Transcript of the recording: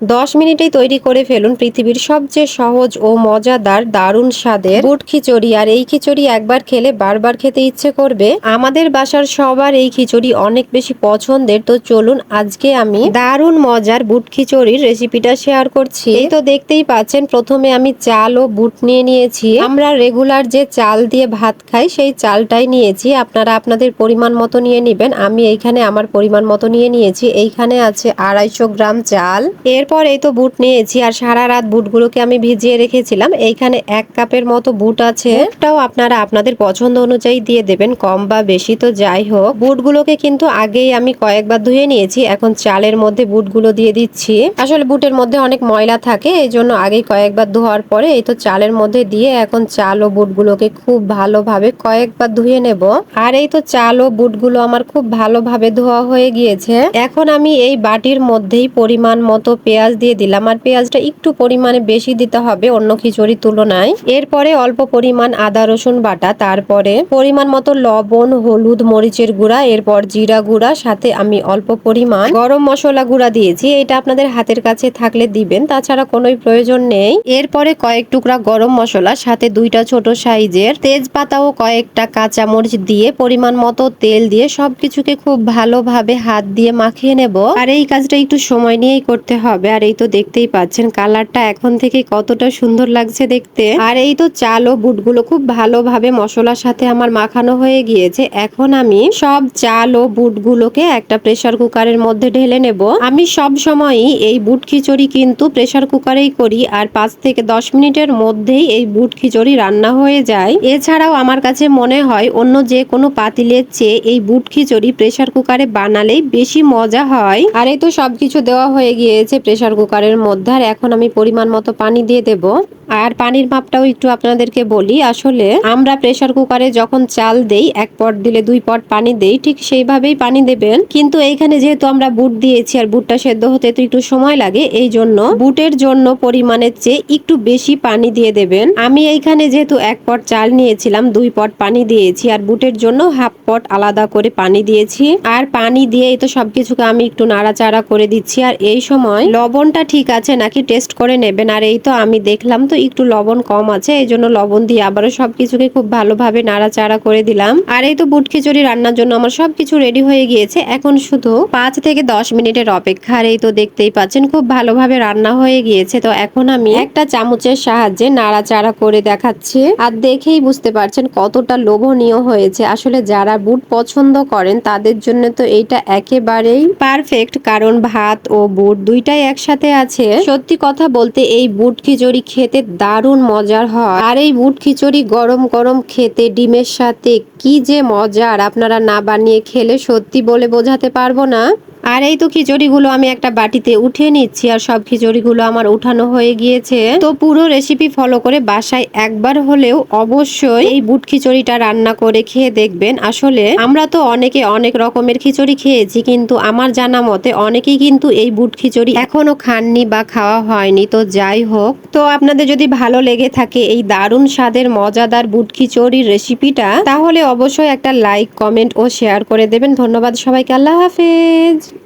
দশ মিনিটেই তৈরি করে ফেলুন পৃথিবীর সবচেয়ে সহজ ও মজাদার দারুণ স্বাদের বুট খিচুড়ি। আর এই খিচুড়ি একবার খেলে বারবার খেতে ইচ্ছে করবে। আমাদের বাসার সবার এই খিচুড়ি অনেক বেশি পছন্দের। তো চলুন আজকে আমি দারুণ মজার বুট খিচুড়ির রেসিপিটা শেয়ার করছি। এই তো দেখতেই পাচ্ছেন, প্রথমে আমি চাল ও বুট নিয়ে নিয়েছি। আমরা রেগুলার যে চাল দিয়ে ভাত খাই, সেই চালটাই নিয়েছি। আপনারা আপনাদের পরিমাণ মতো নিয়ে নেবেন। আমি এইখানে আমার পরিমাণ মতো নিয়ে নিয়েছি। এইখানে আছে আড়াইশো গ্রাম চাল। এরপর এই তো বুট নিয়েছি আর সারা রাত বুটগুলোকে আমি ভিজিয়ে রেখেছিলাম। এইখানে এক কাপের মতো বুট আছে। বুটটাও আপনারা আপনাদের পছন্দ অনুযায়ী দিয়ে দেবেন, কম বা বেশি তো যাই হোক। বুটগুলোকে কিন্তু আগেই আমি কয়েকবার ধুয়ে নিয়েছি, এখন চালের মধ্যে বুটগুলো দিয়ে দিচ্ছি। আসলে বুটের মধ্যে অনেক ময়লা থাকে এই জন্য আগেই কয়েকবার ধোয়ার পরে এই তো চালের মধ্যে দিয়ে এখন চাল ও বুটগুলোকে খুব ভালোভাবে কয়েকবার ধুয়ে নেব। আর এই তো চাল ও বুটগুলো আমার খুব ভালোভাবে ধোয়া হয়ে গিয়েছে। এখন আমি এই বাটির মধ্যেই পরিমাণ মতো পেঁয়াজ দিয়ে দিলাম। আর পেঁয়াজটা একটু পরিমাণে বেশি দিতে হবে অন্য খিচুড়ির তুলনায়। এরপরে অল্প পরিমাণ আদা, রসুন বাটা, তারপরে পরিমাণ মতো লবণ, হলুদ, মরিচের গুঁড়া, এরপর জিরা গুঁড়া, সাথে আমি অল্প পরিমাণ গরম মশলা গুঁড়া দিয়েছি। এটা আপনাদের হাতের কাছে থাকলে দিবেন, তাছাড়া কোনোই প্রয়োজন নেই। এরপরে কয়েক টুকরা গরম মশলা, সাথে দুইটা ছোট সাইজের তেজপাতা ও কয়েকটা কাঁচা মরিচ দিয়ে পরিমাণ মতো তেল দিয়ে সবকিছুকে খুব ভালোভাবে হাত দিয়ে মাখিয়ে নেব। আর এই কাজটা একটু সময় নিয়েই করতে হবে। আর এই তো দেখতেই পাচ্ছেন কালারটা এখন থেকে কতটা সুন্দর লাগছে দেখতে। আর এই তো চাল ও বুটগুলো খুব ভালোভাবে মশলার সাথে আমার মাখানো হয়ে গিয়েছে। এখন আমি সব চাল ও বুটগুলোকে একটা প্রেসার কুকারের মধ্যে ঢেলে নেব। আমি সব সময়ই এই বুট খিচুড়ি কিন্তু প্রেসার কুকারেই করি আর পাঁচ থেকে দশ মিনিটের মধ্যেই এই বুট খিচুড়ি রান্না হয়ে যায়। এছাড়াও আমার কাছে মনে হয় অন্য যে কোনো পাতিলের চেয়ে এই বুট খিচুড়ি প্রেসার কুকারে বানালেই বেশি মজা হয়। আর এই তো সবকিছু দেওয়া হয়ে গিয়েছে প্রেসার কুকারের মধ্যে আর এখন আমি পরিমাণ মতো পানি দিয়ে দেব। আর পানির মাপটাও একটু আপনাদেরকে বলি, আসলে আমরা প্রেসার কুকারে যখন চাল দেই, এক পট দিলে দুই পট পানি দেই, ঠিক সেইভাবেই পানি দেবেন। কিন্তু এইখানে যেহেতু আমরা বুট দিয়েছি আর বুটটা সেদ্ধ হতে তো একটু সময় লাগে, এই জন্য বুটের জন্য পরিমাণের চেয়ে একটু বেশি পানি দিয়ে দেবেন। আমি এইখানে যেহেতু এক পট চাল নিয়েছিলাম, দুই পট পানি দিয়েছি আর বুটের জন্য হাফ পট আলাদা করে পানি দিয়েছি। আর পানি দিয়ে এই তো সবকিছুকে আমি একটু নাড়াচাড়া করে দিচ্ছি। আর এই সময় লবণটা ঠিক আছে নাকি টেস্ট করে নেবেন? আর এই তো আমি দেখলাম তো একটু লবণ কম আছে, এই জন্য লবণ দিয়ে আবারও সবকিছুকে খুব ভালোভাবে নাড়াচাড়া করে দিলাম। আর এই তো বুট খিচুড়ি রান্নার জন্য আমার সবকিছু রেডি হয়ে গিয়েছে, এখন শুধু পাঁচ থেকে দশ মিনিটের অপেক্ষা। আর এই তো দেখতেই পাচ্ছেন খুব ভালোভাবে রান্না হয়ে গিয়েছে, তো এখন আমি একটা চামচের সাহায্যে নাড়াচাড়া করে দেখাচ্ছি। আর দেখেই বুঝতে পারছেন কতটা লোভনীয় হয়েছে। আসলে যারা বুট পছন্দ করেন তাদের জন্য তো এইটা একেবারেই পারফেক্ট কারণ ভাত ও বুট দুইটাই একসাথে আছে। সত্যি কথা বলতে এই বুট খিচুড়ি খেতে দারুণ মজার হয়। আর এই বুট খিচুড়ি গরম গরম খেতে, ডিমের সাথে কি যে মজার। আপনারা না বানিয়ে খেলে সত্যি বলে বোঝাতে পারব না। আর এই তো খিচুড়িগুলো আমি একটা বাটিতে উঠিয়ে নিচ্ছি আর সব খিচুড়িগুলো আমার উঠানো হয়ে গিয়েছে। তো পুরো রেসিপি ফলো করে বাসায় একবার হলেও অবশ্যই এই বুট খিচুড়িটা রান্না করে খেয়ে দেখবেন। আসলে আমরা তো অনেকে অনেক রকমের খিচুড়ি খেয়েছি, কিন্তু আমার জানা মতে অনেকেই কিন্তু এই বুট খিচুড়ি এখনও খাননি বা খাওয়া হয়নি, তো যাই হোক। তো আপনাদের যদি ভালো লেগে থাকে এই দারুণ স্বাদের মজাদার বুট খিচুড়ির রেসিপিটা তাহলে অবশ্যই একটা লাইক কমেন্ট ও শেয়ার করে দেবেন। ধন্যবাদ সবাইকে, আল্লাহ হাফেজ।